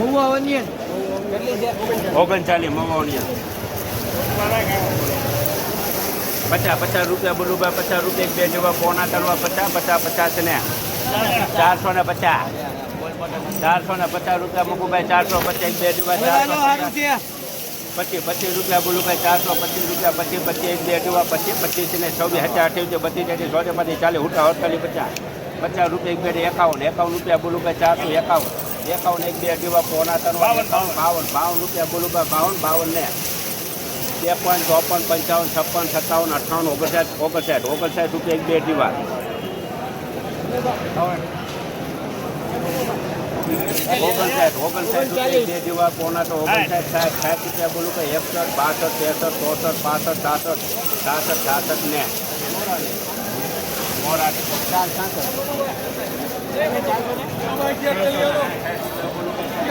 મુવા onion ઓગણચાલીસ પચાસ પચાસ રૂપિયા બોલું ભાઈ પચાસ રૂપિયા બે જેવા પોણા કરવા? પચાસ પચાસ પચાસ ને. ચારસો ને પચાસ. ચારસો ને પચાસ રૂપિયા મૂકુભાઈ ચારસો પચાસ બે જેવા પચીસ. પચીસ રૂપિયા બોલું ભાઈ ચારસો પચીસ રૂપિયા પચીસ પચીસ એક બે જેવા પચીસ પચીસ ને છવ્વીસ હજાર અઠ્યાવીસ બત્રીસ સોળે પચીસ ચાલીસ હુટા અડતાલીસ પચાસ. પચાસ રૂપિયા એક બે એકાવન એકાવન રૂપિયા બોલું ભાઈ ચારસો એકાવન. એકાવન એક બે જેવા પોણા ત્રણ એકાવન, બાવન બાવન રૂપિયા બોલું ભાઈ બાવન બાવન ને. ત્રેપન, ચોપન, પંચાવન, છપ્પન, સત્તાવન, અઠ્ઠાવન, ઓગણસાઠ ઓગણસાઠ ઓગણસાઠ રૂપિયા એક બે દીવા ઓગણસાઠ ઓગણસાઠ રૂપિયા એક બે દીવા પોણા તો ઓગણસાઠ, સાઠ સાઠ રૂપિયા બોલું કે એકસઠ, બાસઠ, ત્રેસઠ, ચોસઠ પાસઠ સાસઠ સાસઠ સાસઠ ને.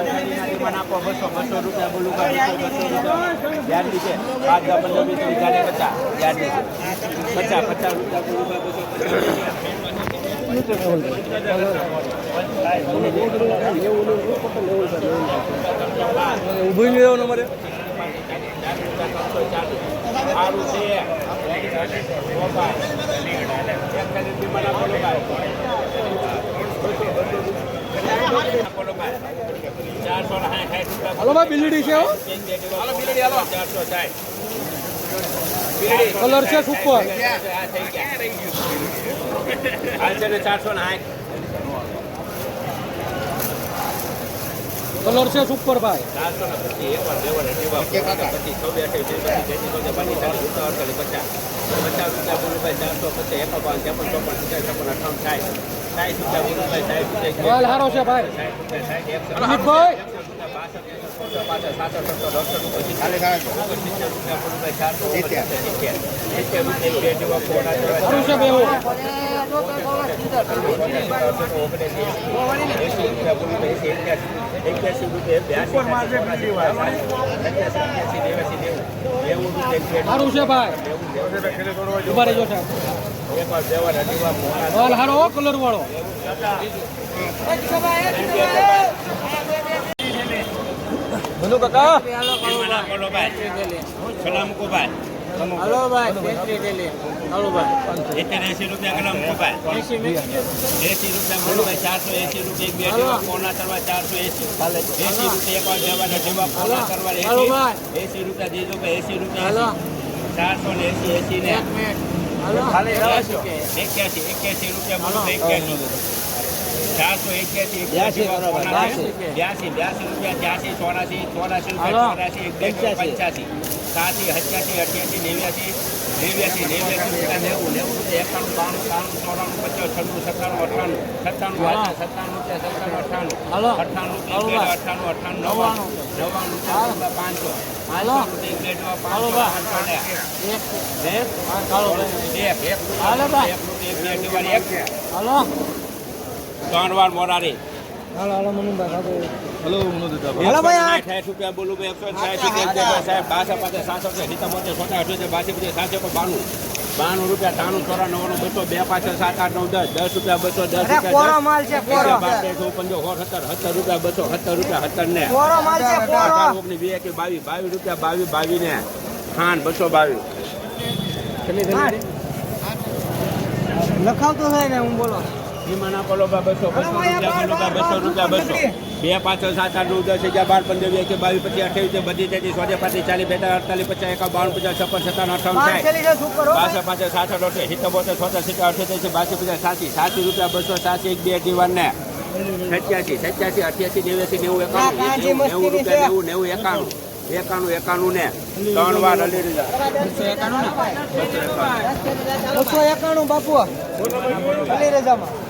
ભાઈ આપો બસો બસો રૂપિયા બોલું બસો રૂપિયા વ્યાજબી છે પાંચ દસ પંદર વીસ ચાલીસ પચાસ વ્યાજબી છે પચાસ રૂપિયા બોલું બસો મારે સારું છે હાલો ભાઈ બિલડી છે કલર છે સુપર કલર છે સુપર ભાઈ. પચીસ પચીસ રૂપિયા બોલુભાઈ ચારસો પચાસ એકાવન ચોપન પચાસ છપ્પન અઠાવન સાઠ માલ સારો છે ભાઈ. સારું છે બેહો સારું છે ભાઈ. ઊભા રહેજો સાહેબ. કલર વાળો. કાકા? સલામ કુભાઈ હલો ભાઈ. ભાઈ એસી એસી રૂપિયા ગ્રામ એસી રૂપિયા બોલુભાઈ ચારસો એસી રૂપિયા એક બે જેવા કરવા ચારસો એસી. એસી રૂપિયા એક વાર જેવા પોણા કરવા એસી. રૂપિયા ભાઈ એસી રૂપિયા ચારસો ને એસી એસી ને. એક મિનિટ. હલો એક્યાસી એક્યાસી રૂપિયા બોલો એક્યાસી ચારસો એક્યાસી બ્યાસી. બ્યાસી રૂપિયા ત્યાસી ચોરાસી ચોરાસી. રૂપિયા ચોરાસી પંચ્યાસી સાતસી અઠ્યાસી અઠ્યાસી નેવ્યાસી નેવ્યાસી નેવ્યાસી રૂપિયા નેવું નેવું રૂપિયા એકાણું બાણું ત્રાણું ચોરાણું પચાસ છન્નું સત્તાણું અઠાણું સત્તાણું. સત્તાણું રૂપિયા સત્તાણું અઠાણું હાલો. અઠાણું રૂપિયા. અઠાણું અઠાણું નવ્વાણું. નવ્વાણું રૂપિયા પાંચસો હાલો. એક બે જેવા હાલો પાંચસો ભાઈ. પાંચસો એક ત્રણ વાર મોરારી હાલો હાલો મનુભાઈ હલો. મનોજ હાલો ભાઈ, આ. સાઠ રૂપિયા બોલું ભાઈ એકસો સાઠ રૂપિયા સાહેબ બાસા પાસે હિતા મોટે છોટા અઠ્યોતેર બાસી પચાસ સાતસો પર બાણું. બાણું રૂપિયા ત્રાણું ચોરા નવ્વાણું બસો બે પાછળ સાત આઠ નવ દસ દસ રૂપિયા બસો દસ અરે કોરો માલ છે કોરો બાર પંજો સોળ સત્તર સત્તર રૂપિયા બસો સત્તર રૂપિયા સત્તર ને. કોરો માલ છે કોરો અઢાર ઓગણીસ વીસ એકવીસ બાવીસ બાવીસ રૂપિયા બાવીસ બાવીસ ને. ખાંડ બસો બાવીસ. લખાવતો થાય ને હું બોલો. હિમાના કોલોબા બસો બસો રૂપિયા કોલોબા બસો રૂપિયા બસો. બે પાછળ સાત આઠ નવ દસ અગિયાર બાર પંદર વીસ એકવીસ બાવીસ પચીસ અઠ્યાવીસ બધી તેત્રીસ સોદે પાંત્રીસ ચાલીસ બેતાલીસ અડતાલીસ પચાસ એકાવન બાવન પચાસ છપ્પન સત્તાવન અઠાવન સાઠ. હો બાસઠ પાછળ અઠે સિત્તેર બોતેર છોતેર સિત્તેર અઠ્યોતેર બાસી પચાસ સાસી સાસી રૂપિયા બસો સાસી એક બે દીવાન ને. સત્યાસી સત્યાસી અઠ્યાસી નેવ્યાસી નેવું એકાણું નેવું રૂપિયા નેવું નેવું એકાણું. એકાણું એકાણું ને. ત્રણ વાર હલી બસો એકાણું બાપુ અલી રજામાં